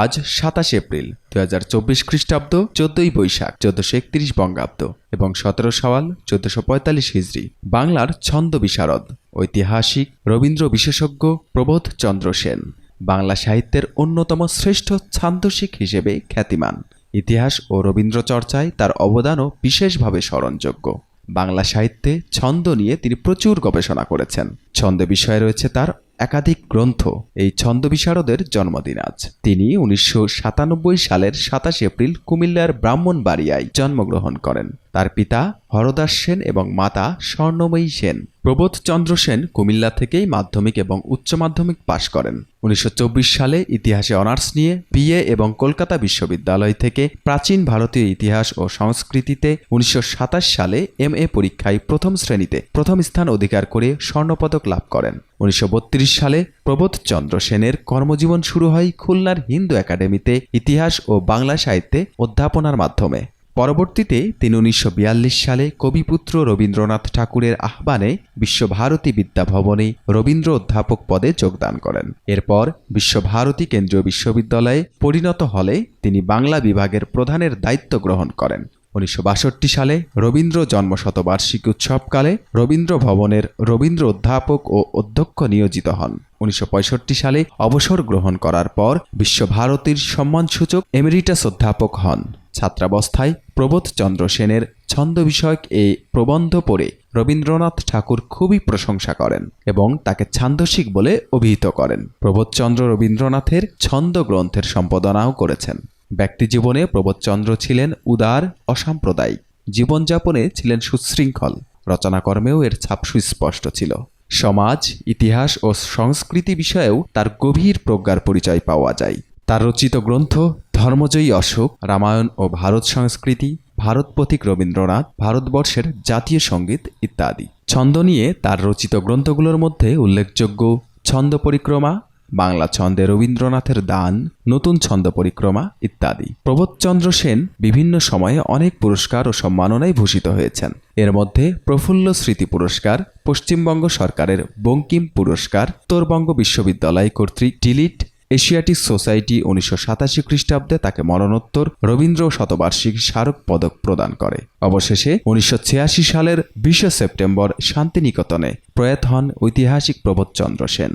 আজ সাতাশ এপ্রিল দু হাজার চব্বিশ খ্রিস্টাব্দ, চোদ্দই বৈশাখ, চোদ্দশো একত্রিশ বঙ্গাব্দ এবং সতেরো সওয়াল, চোদ্দশো পঁয়তাল্লিশ হিজড়ি। বাংলার ছন্দ বিশারদ, ঐতিহাসিক রবীন্দ্র বিশেষজ্ঞ প্রবোধ চন্দ্র সেন। বাংলা সাহিত্যের অন্যতম শ্রেষ্ঠ ছান্দসিক হিসেবে খ্যাতিমান। ইতিহাস ও রবীন্দ্র চর্চায় তার অবদানও বিশেষভাবে স্মরণযোগ্য। বাংলা সাহিত্যে ছন্দ নিয়ে তিনি প্রচুর গবেষণা করেছেন। ছন্দ বিষয়ে রয়েছে তার একাধিক গ্রন্থ এই ছন্দ বিশারদের জন্মদিন আজ। তিনি উনিশশো সাতানব্বই সালের সাতাশ এপ্রিল কুমিল্লার ব্রাহ্মণবাড়িয়ায় জন্মগ্রহণ করেন। তার পিতা হরদাস সেন এবং মাতা স্বর্ণময়ী সেন। প্রবোধচন্দ্র সেন কুমিল্লা থেকেই মাধ্যমিক এবং উচ্চ মাধ্যমিক পাশ করেন। উনিশশো চব্বিশ সালে ইতিহাসে অনার্স নিয়ে বিএ এবং কলকাতা বিশ্ববিদ্যালয় থেকে প্রাচীন ভারতীয় ইতিহাস ও সংস্কৃতিতে উনিশশো সাতাশ সালে এম এ পরীক্ষায় প্রথম শ্রেণীতে প্রথম স্থান অধিকার করে স্বর্ণপদক লাভ করেন। উনিশশো বত্রিশ সালে প্রবোধচন্দ্র সেনের কর্মজীবন শুরু হয় খুলনার হিন্দু একাডেমিতে ইতিহাস ও বাংলা সাহিত্যে অধ্যাপনার মাধ্যমে। পরবর্তীতে তিনি উনিশশো বিয়াল্লিশ সালে কবিপুত্র রবীন্দ্রনাথ ঠাকুরের আহ্বানে বিশ্বভারতী বিদ্যাভবনে রবীন্দ্র অধ্যাপক পদে যোগদান করেন। এরপর বিশ্বভারতী কেন্দ্রীয় বিশ্ববিদ্যালয়ে পরিণত হলে তিনি বাংলা বিভাগের প্রধানের দায়িত্ব গ্রহণ করেন। উনিশশো বাষট্টি সালে রবীন্দ্র জন্মশতবার্ষিকী উৎসবকালে রবীন্দ্র ভবনের রবীন্দ্র অধ্যাপক ও অধ্যক্ষ নিয়োজিত হন। উনিশশো পঁয়ষট্টি সালে অবসর গ্রহণ করার পর বিশ্বভারতীর সম্মানসূচক এমেরিটাস অধ্যাপক হন। ছাত্রাবস্থায় প্রবোধচন্দ্র সেনের ছন্দ বিষয়ক এই প্রবন্ধ পড়ে রবীন্দ্রনাথ ঠাকুর খুবই প্রশংসা করেন এবং তাকে ছান্দসিক বলে অভিহিত করেন। প্রবোধচন্দ্র রবীন্দ্রনাথের ছন্দ গ্রন্থের সম্পাদনাও করেছেন। ব্যক্তিজীবনে প্রবোধচন্দ্র ছিলেন উদার, অসাম্প্রদায়িক। জীবনযাপনে ছিলেন সুশৃঙ্খল। রচনাকর্মেও এর ছাপ সুস্পষ্ট ছিল। সমাজ, ইতিহাস ও সংস্কৃতি বিষয়েও তার গভীর প্রজ্ঞার পরিচয় পাওয়া যায়। তার রচিত গ্রন্থ ধর্মজয়ী অশোক রামায়ণ ও ভারত সংস্কৃতি, ভারত পথিক রবীন্দ্রনাথ, ভারতবর্ষের জাতীয় সংগীত ইত্যাদি। ছন্দ নিয়ে তার রচিত গ্রন্থগুলোর মধ্যে উল্লেখযোগ্য ছন্দ পরিক্রমা বাংলা ছন্দে রবীন্দ্রনাথের দান, নতুন ছন্দ পরিক্রমা ইত্যাদি। প্রবোধচন্দ্র সেন বিভিন্ন সময়ে অনেক পুরস্কার ও সম্মাননায় ভূষিত হয়েছেন। এর মধ্যে প্রফুল্ল স্মৃতি পুরস্কার, পশ্চিমবঙ্গ সরকারের বঙ্কিম পুরস্কার, উত্তরবঙ্গ বিশ্ববিদ্যালয় কর্তৃক ডিলিট, এশিয়াটিক সোসাইটি উনিশশো সাতাশি খ্রিস্টাব্দে তাকে মরণোত্তর, রবীন্দ্র শতবার্ষিকী স্মারক পদক প্রদান করে। অবশেষে উনিশশো ছিয়াশি সালের বিশে সেপ্টেম্বর শান্তিনিকেতনে প্রয়াত হন ঐতিহাসিক প্রবোধচন্দ্র সেন।